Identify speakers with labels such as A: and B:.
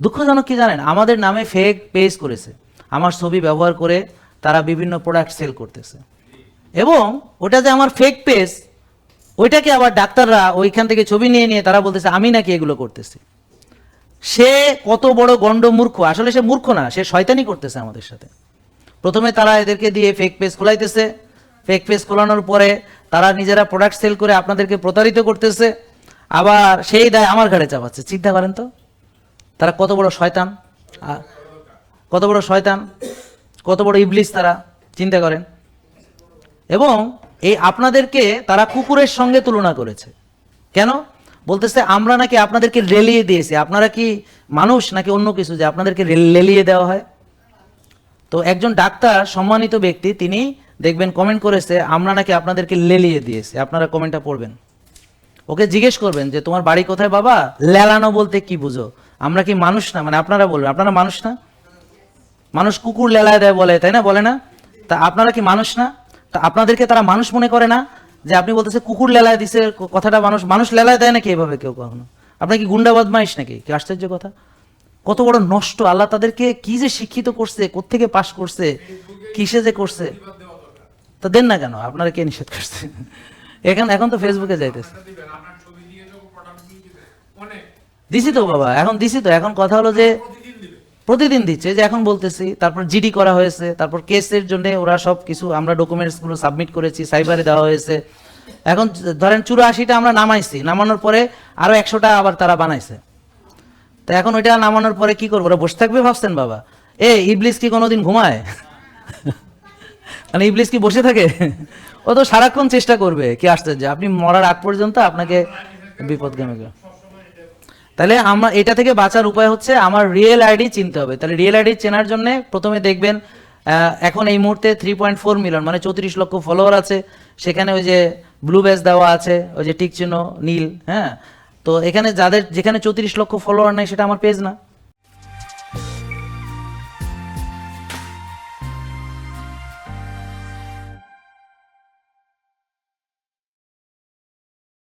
A: দুঃখজনক কি জানেন? আমাদের নামে ফেক পেজ করেছে। আমার ছবি ব্যবহার করে তারা বিভিন্ন প্রোডাক্ট সেল করতেছে। এবং ওটা যে আমার ফেক পেজ ওইটাকে আবার ডাক্তাররা ওইখান থেকে ছবি নিয়ে নিয়ে তারা বলতেছে, আমি নাকি এগুলো করতেছি। সে কত বড় গণ্ড মূর্খ। আসলে সে মূর্খ না, সে শয়তানি করতেছে আমাদের সাথে। প্রথমে তারা এদেরকে দিয়ে ফেক পেজ খোলাইতেছে। ফেক পেজ খোলানোর পরে তারা নিজেরা প্রোডাক্ট সেল করে আপনাদেরকে প্রতারিত করতেছে। আবার সেই দায় আমার ঘাড়ে চাপাচ্ছে। চিন্তা করেন তো? তারা কত বড় শয়তান? কত বড় শয়তান? কত বড় ইবলিস তারা? চিন্তা করেন। এবং এই আপনাদেরকে তারা কুকুরের সঙ্গে তুলনা করেছে। কেন? বলতেছে, আমরা নাকি আপনাদেরকে রেলিয়ে দিয়েছি। আপনারা কি মানুষ নাকি অন্য কিছু যে আপনাদেরকে রে- লেলিয়ে দেওয়া হয়? তো একজন ডাক্তার, সম্মানিত ব্যক্তি, তিনি দেখবেন কমেন্ট করেছে, আমরা নাকি আপনাদেরকে লেলিয়ে দিয়েছি। আপনারা কমেন্টটা পড়বেন। ওকে জিজ্ঞেস করবেন যে, তোমার বাড়ি কোথায় বাবা? লেলানো বলতে কি বুঝো? আমরা কি মানুষ না? মানে আপনারা বলবেন, আপনারা মানুষ না? মানুষ কুকুর লেলায় দেয় বলে, তাই না? বলে না? তা আপনারা কি মানুষ না? তা আপনাদেরকে তারা মানুষ মনে করে না? যে আপনি বলতেছে কুকুর লেলায় দিছে কথাটা মানুষ মানুষ লেলায় দেয় নাকি এভাবে কেউ কখনো? আপনার কি গুন্ডা বদমাইশ নাকি? কি আশ্চর্য কথা? কত বড় নষ্ট। আল্লাহ তাদেরকে কি যে শিক্ষিত করছে, কোত্থেকে পাশ করছে, কিসে যে করছে, তা দেন না কেন? আপনারা কে নিষেধ করছে? এখন এখন তো ফেসবুকে যাইতেছে। দিছি তো বাবা, এখন দিছি তো। এখন কথা হলো যে
B: প্রতিদিন
A: দিচ্ছে, যে এখন বলতেছি, তারপর জিডি করা হয়েছে, তারপর কেসের জন্য ওরা সব কিছু আমরা ডকুমেন্টসগুলো সাবমিট করেছি সাইবারে দেওয়া হয়েছে। এখন ধরেন চুরাশিটা আমরা নামাইছি, নামানোর পরে আরও একশোটা আবার তারা বানাইছে। তো এখন ওইটা নামানোর পরে কি করব? ওরা বসে থাকবে ভাবছেন বাবা? এ, ইবলিস কি কোনোদিন ঘুমায়? মানে ইবলিস কি বসে থাকে? ও তো সারাক্ষণ চেষ্টা করবে, কি যে আপনি মরার আগ পর্যন্ত আপনাকে বিপদগামী করে তাহলে আমরা এটা থেকে বাঁচার উপায় হচ্ছে আমার রিয়েল আইডি চিনতে হবে। তাহলে রিয়েল আইডি চেনার জন্য প্রথমে দেখবেন এখন এই মুহূর্তে থ্রি পয়েন্ট ফোর মিলিয়ন মানে চৌত্রিশ লক্ষ ফলোয়ার আছে। সেখানে ওই যে ব্লু ব্যাচ দেওয়া আছে, ওই যে টিক চিহ্ন নীল হ্যাঁ? তো এখানে যাদের, যেখানে চৌত্রিশ লক্ষ ফলোয়ার নেই, সেটা আমার পেজ না।